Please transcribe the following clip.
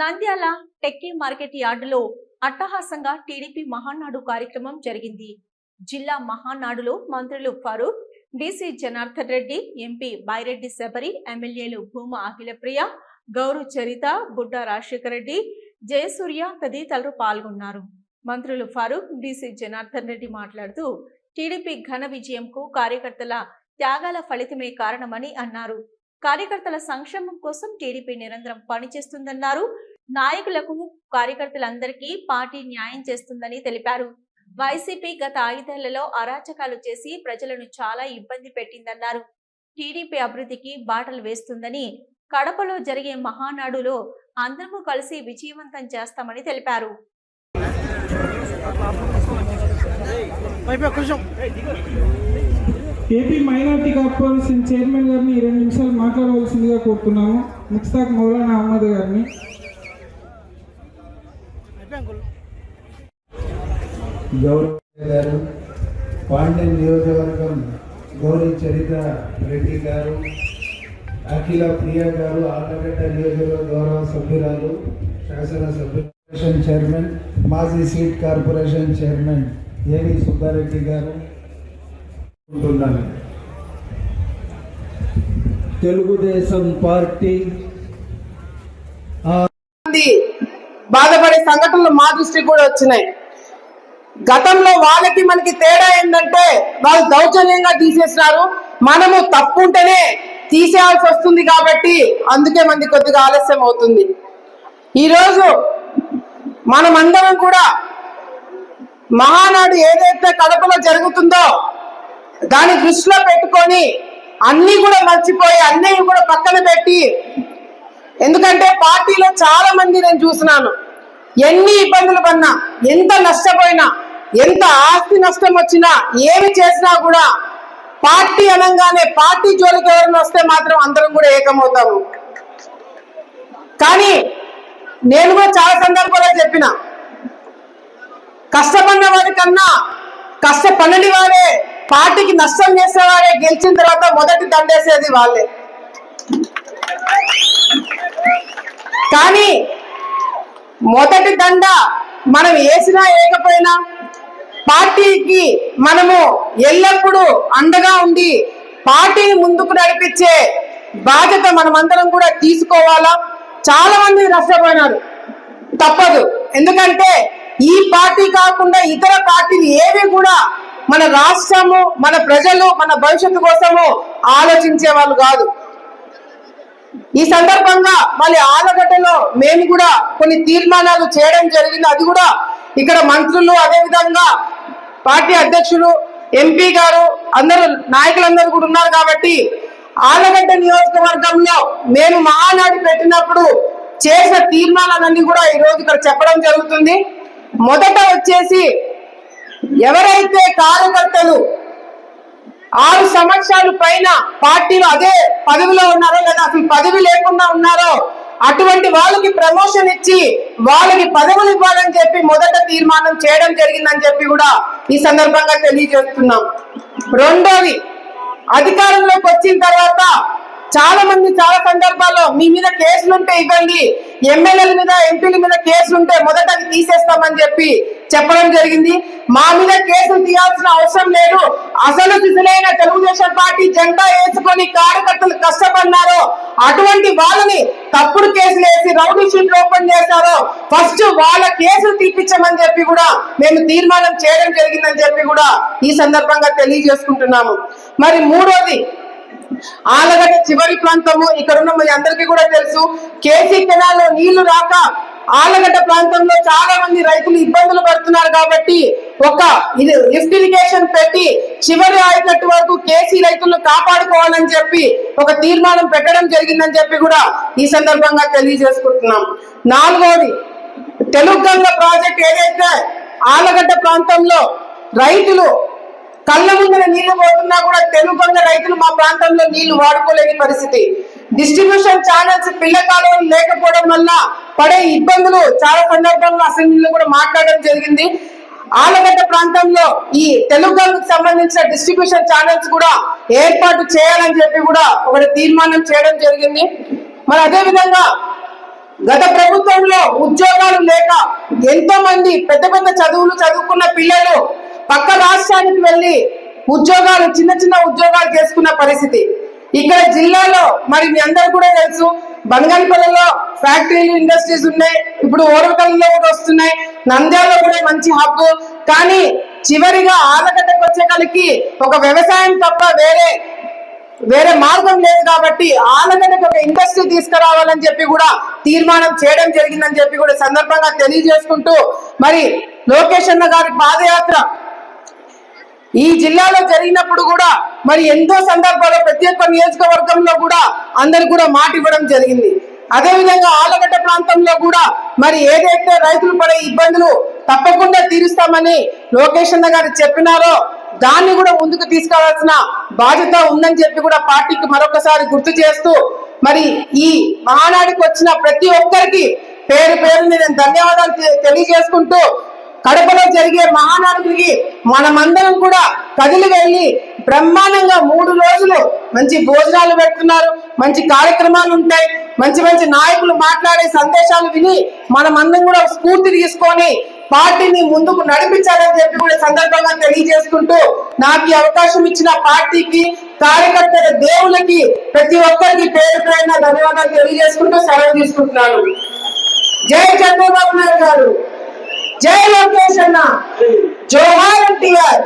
Nandyal techie market యార్డులో అట్టహాసంగా TDP Mahanadu కార్యక్రమం జరిగింది. జిల్లా మహానాడులో మంత్రులు ఫరూక్ డీసీ జనార్దన్ రెడ్డి ఎంపీ బైరెడ్డి శబరి ఎమ్మెల్యేలు భూమా అఖిలప్రియ గౌరు చరిత బుడ్డ రాజశేఖర రెడ్డి జయసూర్య తదితరులు పాల్గొన్నారు. మంత్రులు ఫరూక్ డీసీ జనార్దన్ రెడ్డి మాట్లాడుతూ టీడీపీ ఘన విజయంకు కార్యకర్తల త్యాగాల ఫలితమే కారణమని అన్నారు. కార్యకర్తల సంక్షేమం కోసం టీడీపీ నిరంతరం పనిచేస్తుందన్నారు. నాయకులకు కార్యకర్తలందరికీ పార్టీ న్యాయం చేస్తుందని తెలిపారు. వైసీపీ గత ఐదేళ్ళలో అరాచకాలు చేసి ప్రజలను చాలా ఇబ్బంది పెట్టిందన్నారు. టీడీపీ అభివృద్ధికి బాటలు వేస్తుందని కడపలో జరిగే మహానాడులో అందరము కలిసి విజయవంతం చేస్తామని తెలిపారు. ఏపీ మైనార్టీ కార్పొరేషన్ చైర్మన్ గారిని ఇరవై నిమిషాలు మాట్లాడవలసిందిగా కోరుతున్నాము. ముక్తాక్ మౌలానా అహ్మద్ గారిని. గౌరవ గారు పాండ్యం నియోజకవర్గం గౌరీ చరిత రెడ్డి గారు అఖిల ప్రియ గారు ఆలగడ్డ నియోజకవర్గ గౌరవ సభ్యురాలు శాసన చైర్మన్ మాజీ సీట్ కార్పొరేషన్ చైర్మన్ ఏవి సుబ్బారెడ్డి గారు. ఉంటున్నాను. తెలుగుదేశం పార్టీ బాధపడే సంఘటనలు మా దృష్టికి కూడా వచ్చినాయి. గతంలో వాళ్ళకి మనకి తేడా ఏంటంటే వాళ్ళు దౌర్జన్యంగా తీసేసినారు. మనము తప్పు ఉంటేనే తీసేయాల్సి వస్తుంది కాబట్టి అందుకే మనకి కొద్దిగా ఆలస్యం అవుతుంది. ఈరోజు మనమందరం కూడా మహానాడు ఏదైతే కడపలో జరుగుతుందో దాన్ని దృష్టిలో పెట్టుకొని అన్ని కూడా మర్చిపోయి అన్నీ కూడా పక్కన పెట్టి ఎందుకంటే పార్టీలో చాలా మంది నేను చూసినాను. ఎన్ని ఇబ్బందులు పడినా ఎంత నష్టపోయినా ఎంత ఆస్తి నష్టం వచ్చినా ఏమి చేసినా కూడా పార్టీ అనగానే పార్టీ జోలికి ఎవరైనా వస్తే మాత్రం అందరం కూడా ఏకమవుతాము. కానీ నేను కూడా చాలా సందర్భాల్లో చెప్పిన కష్టపడిన వాడి కన్నా కష్టపడని వాడే పార్టీకి నష్టం చేసేవాడే గెలిచిన తర్వాత మొదటి దండేసేది వాళ్ళే. కానీ మొదటి దండ మనం వేసినా వేయకపోయినా పార్టీకి మనము ఎల్లప్పుడూ అండగా ఉండి పార్టీని ముందుకు నడిపించే బాధ్యత మనమందరం కూడా తీసుకోవాలా? చాలా మంది నష్టపోయినారు. తప్పదు. ఎందుకంటే ఈ పార్టీ కాకుండా ఇతర పార్టీలు ఏవి కూడా మన రాష్ట్రము మన ప్రజలు మన భవిష్యత్తు కోసము ఆలోచించే వాళ్ళు కాదు. ఈ సందర్భంగా మళ్ళీ ఆలగడ్డలో మేము కూడా కొన్ని తీర్మానాలు చేయడం జరిగింది. అది కూడా ఇక్కడ మంత్రులు అదేవిధంగా పార్టీ అధ్యక్షులు ఎంపీ గారు అందరూ నాయకులందరూ కూడా ఉన్నారు కాబట్టి ఆలగడ్డ నియోజకవర్గంలో మేము మహానాడు పెట్టినప్పుడు చేసిన తీర్మానాలన్నీ కూడా ఈరోజు ఇక్కడ చెప్పడం జరుగుతుంది. మొదట వచ్చేసి ఎవరైతే కార్యకర్తలు ఆరు సంవత్సరాలు పైన పార్టీలో అదే పదవిలో ఉన్నారో లేదా అసలు పదవి లేకుండా ఉన్నారో అటువంటి వాళ్ళకి ప్రమోషన్ ఇచ్చి వాళ్ళకి పదవులు ఇవ్వాలని చెప్పి మొదట తీర్మానం చేయడం జరిగిందని చెప్పి కూడా ఈ సందర్భంగా తెలియజేస్తున్నాం. రెండోది అధికారంలోకి వచ్చిన తర్వాత చాలా మంది చాలా సందర్భాల్లో మీ మీద కేసులుంటే ఇవ్వండి ఎమ్మెల్యేల మీద ఎంపీల మీద కేసులుంటే మొదట తీసేస్తామని చెప్పి చెప్పడం జరిగింది. మా మీద కేసులు తీయాల్సిన అవసరం లేదు. అసలు సిసలైన తెలుగుదేశం పార్టీ జెండా వేసుకొని కార్యకర్తలు కష్టపడినారో అటువంటి వాళ్ళని తప్పుడు కేసులు వేసి రౌడీ షీట్లు ఓపెన్ చేశారో ఫస్ట్ వాళ్ళ కేసులు తీపించమని చెప్పి కూడా మేము తీర్మానం చేయడం జరిగిందని చెప్పి కూడా ఈ సందర్భంగా తెలియజేసుకుంటున్నాము. మరి మూడోది ఆలగడ్డ చివరి ప్రాంతము. ఇక్కడ ఉన్న మీ అందరికీ కూడా తెలుసు కేసీ కెనాల్లో నీళ్ళు రాక ఆలగడ్డ ప్రాంతంలో చాలా మంది రైతులు ఇబ్బందులు పడుతున్నారు కాబట్టి ఒక ఇది లిఫ్ట్ ఇరిగేషన్ పెట్టి చివరి ఆయకట్టు వరకు కేసీ రైతులను కాపాడుకోవాలని చెప్పి ఒక తీర్మానం పెట్టడం జరిగిందని చెప్పి కూడా ఈ సందర్భంగా తెలియజేసుకుంటున్నాం. నాలుగోది తెలుగుగంగ ప్రాజెక్ట్ ఏదైతే ఆలగడ్డ ప్రాంతంలో రైతులు కళ్ళ ముందర నీళ్ళు పోతున్నా కూడా తెలుగు రైతులు మా ప్రాంతంలో నీళ్ళు వాడుకోలేని పరిస్థితి. డిస్ట్రిబ్యూషన్ ఛానల్స్ పిల్ల కాలువలు లేకపోవడం వల్ల పడే ఇబ్బందులు చాలా సందర్భంలో అసెంబ్లీలో కూడా మాట్లాడడం జరిగింది. ఆలగడ్డ ప్రాంతంలో ఈ తెలుగు సంబంధించిన డిస్ట్రిబ్యూషన్ ఛానల్స్ కూడా ఏర్పాటు చేయాలని చెప్పి కూడా ఒకటి తీర్మానం చేయడం జరిగింది. మరి అదే విధంగా గత ప్రభుత్వంలో ఉద్యోగాలు లేక ఎంతో మంది పెద్ద పెద్ద చదువులు చదువుకున్న పిల్లలు పక్క రాష్ట్రానికి వెళ్ళి ఉద్యోగాలు చిన్న చిన్న ఉద్యోగాలు చేసుకున్న పరిస్థితి. ఇక్కడ జిల్లాలో మరి మీ అందరు కూడా తెలుసు బంగాళపల్లిలో ఫ్యాక్టరీలు ఇండస్ట్రీస్ ఉన్నాయి ఇప్పుడు ఓరవకల్లో కూడా వస్తున్నాయి నంద్యాలలో కూడా మంచి హబ్. కానీ చివరిగా ఆలగడ్డకు వచ్చేకాలకి ఒక వ్యవసాయం తప్ప వేరే వేరే మార్గం లేదు కాబట్టి ఆలగడ్డకు ఒక ఇండస్ట్రీ తీసుకురావాలని చెప్పి కూడా తీర్మానం చేయడం జరిగిందని చెప్పి కూడా సందర్భంగా తెలియజేసుకుంటూ మరి లోకేష్ అన్న గారి పాదయాత్ర ఈ జిల్లాలో జరిగినప్పుడు కూడా మరి ఎంతో సందర్భాల్లో ప్రతి ఒక్క నియోజకవర్గంలో కూడా అందరు కూడా మాట ఇవ్వడం జరిగింది. అదేవిధంగా ఆలగడ్డ ప్రాంతంలో కూడా మరి ఏదైతే రైతులు పడే ఇబ్బందులు తప్పకుండా తీరుస్తామని లోకేష్ అన్న గారు చెప్పినారో దాన్ని కూడా ముందుకు తీసుకురావాల్సిన బాధ్యత ఉందని చెప్పి కూడా పార్టీకి మరొకసారి గుర్తు చేస్తూ మరి ఈ మహానాడికి వచ్చిన ప్రతి ఒక్కరికి పేరు పేరు నేను ధన్యవాదాలు తె- తెలియజేసుకుంటూ కడపలో జరిగే మహానాడుకి మనమందరం కూడా కదిలి వెళ్ళి బ్రహ్మాండంగా మూడు రోజులు మంచి భోజనాలు పెడుతున్నారు మంచి కార్యక్రమాలు ఉంటాయి మంచి మంచి నాయకులు మాట్లాడే సందేశాలు విని మనమందరం కూడా స్ఫూర్తి తీసుకొని పార్టీని ముందుకు నడిపించాలని చెప్పి కూడా సందర్భంగా తెలియజేసుకుంటూ నాకు ఈ అవకాశం ఇచ్చిన పార్టీకి కార్యకర్తల దేవులకి ప్రతి ఒక్కరికి పేరు పైన ధన్యవాదాలు తెలియజేసుకుంటూ సెలవు తీసుకుంటున్నాను. జై చంద్రబాబు నాయుడు గారు. జై లోకేష్ అన్న జోహార్ ఎన్టీఆర్